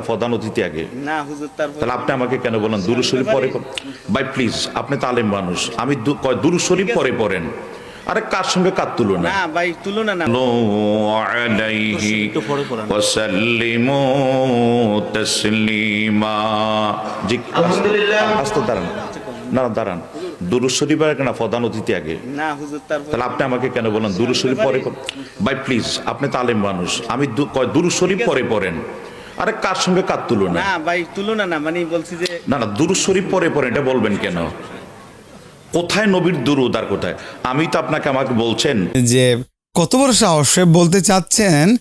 প্রধান অতিথি আগে। আপনি আমাকে কেন শরীফ পরে বাই প্লিজ আপনি মানুষ। আমি দুরু শরীফ পরে পড়েন। আরে কার সঙ্গে কার না ভাই না। দাঁড়ান। না দাঁড়ান। শরীফ প্রধান অতিথি আগে? না আমাকে কেন শরীফ পরে বাই প্লিজ আপনি মানুষ। আমি শরীফ পরে পড়েন। আরে কার সঙ্গে কার তুলনা? না ভাই তুলনা না মানে বলছি যে না না দুরু শরীফ পরে পরে এটা বলবেন কেন? কোথায় নবীর দুরুদ আর কোথায়? আমি তো আপনাকে আমাকে বলছেন। যে কত বড় সাহস বলতে চাচ্ছেন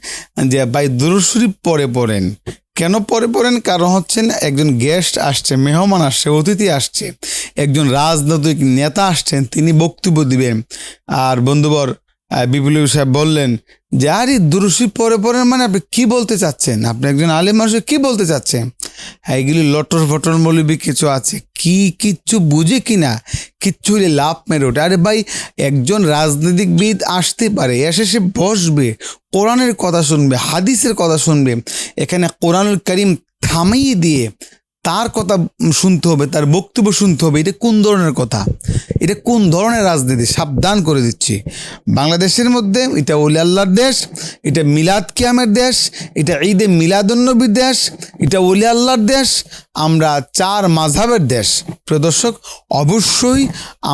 যে ভাই দুরুদ শরীফ পরে পড়েন। কেন পরে পড়েন? কারণ হচ্ছেন একজন গেস্ট আসছে মেহমান আসছে অতিথি আসছে। একজন রাজনৈতিক নেতা আসছেন তিনি বক্তব্য দিবেন। আর বন্ধুবর বিপ্লবী সাহেব বললেন যে, আরে দুরুশি পরে পরে মানে আপনি কি বলতে চাচ্ছেন? আপনি একজন আলিম মানুষ, কি বলতে চাচ্ছেন? হ্যাঁ এগুলি লটর ফটর মৌলবি কিছু আছে। কি কিচ্ছু বুঝে কি না? কিচ্ছু হলে লাভ মেরে ওঠে। আরে ভাই, একজন রাজনীতিকবিদ আসতে পারে, এসে সে বসবে, কোরআনের কথা শুনবে, হাদিসের কথা শুনবে, এখানে কোরআনুল করিম থামিয়ে দিয়ে তার কথা শুনতে হবে, তার বক্তব্য শুনতে হবে, এটা কোন ধরনের কথা? এটা কোন ধরনের রাজনীতি? সাবধান করে দিচ্ছি। বাংলাদেশের মধ্যে এটা ওলি আল্লাহর দেশ, এটা মিলাদ কিয়ামের দেশ, এটা ঈদে মিলাদুন্নবীর দেশ, এটা ওলি আল্লাহর দেশ আমরা চার মাঝহাবের দেশ। প্রদর্শক অবশ্যই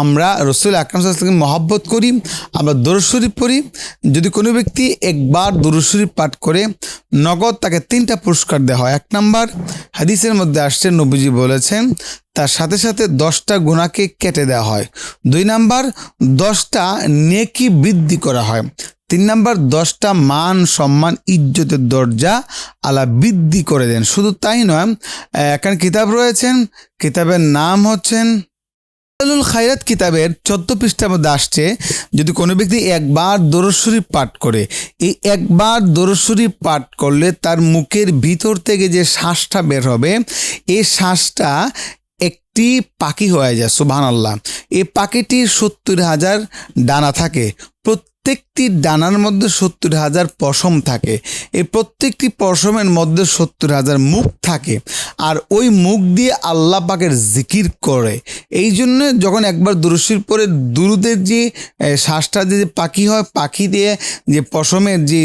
আমরা রসুল আকরাম সাল্লামকে মহাব্বত করি, আমরা দরুদ শরীফ পড়ি। যদি কোনো ব্যক্তি একবার দরুদ পাঠ করে নগদ তাকে তিনটা পুরস্কার দেওয়া হয়। এক নম্বর, হাদিসের মধ্যে আসছে, নবীজি বলেছেন তার সাথে সাথে দশটা গুণাকে কেটে দেওয়া হয়। দুই নাম্বার, দশটা নেকি বৃদ্ধি করা হয়। তিন নাম্বার, দশটা মান, সম্মান, ইজ্জতের দরজা আলা বৃদ্ধি করে দেন। শুধু তাই নয়, এখানে কিতাব রয়েছেন, কিতাবের নাম হচ্ছেন আলুল খাইরাত কিতাবের চোদ্দ পৃষ্ঠার মধ্যে আসছে, যদি কোনো ব্যক্তি একবার দরশ্বরী পাঠ করে, এই একবার দরশ্বরী পাঠ করলে তার মুখের ভিতর থেকে যে শ্বাসটা বের হবে, এই শ্বাসটা পাখি হয়ে যায় সুবহান আল্লাহ এই পাখিটির সত্তর হাজার ডানা থাকে। প্রত্যেকটি ডানার মধ্যে সত্তর হাজার পশম থাকে। এই প্রত্যেকটি পশমের মধ্যে সত্তর হাজার মুখ থাকে আর ওই মুখ দিয়ে আল্লাহ পাকের জিকির করে। এই জন্য যখন একবার দুরুশির পরে দুরুদের যে শ্বাসটা যে পাখি হয়, পাখি দিয়ে যে পশমের যে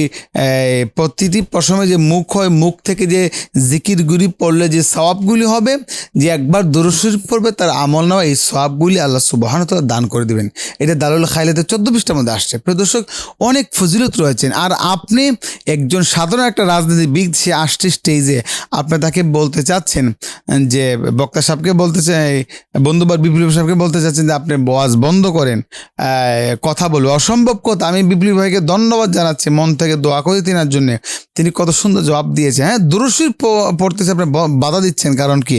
প্রতিটি পশমে যে মুখ হয়, মুখ থেকে যে জিকিরগুলি পড়লে যে সওয়াবগুলি হবে, যে একবার দুরুশির পড়বে, তার আমল নেওয়া এই সওয়াবগুলি আল্লাহ সুবাহান দান করে দেবেন। এটা দালুল খাইলাতে চোদ্দ পৃষ্ঠার মধ্যে আসছে। প্রিয় দর্শক, অনেক ফজিলত রয়েছেন। আর আপনি একজন সাধারণ একটা রাজনীতিবিদ, সে আসছে স্টেজে আপনি তাকে বলতে চাচ্ছেন যে, বক্তা সাহেবকে বলতে চাই, বন্ধুবার বিপ্লব সাহেবকে বলতে চাচ্ছেন যে, আপনি ওয়াজ বন্ধ করেন কথা বলবে অসম্ভব কথা। আমি বিপ্লব ভাইকে ধন্যবাদ জানাচ্ছি, মন থেকে দোয়া করি তিনার জন্য। তিনি কত সুন্দর জবাব দিয়েছে হ্যাঁ? দুরুশির পড়তেছে, আপনি বাধা দিচ্ছেন, কারণ কি?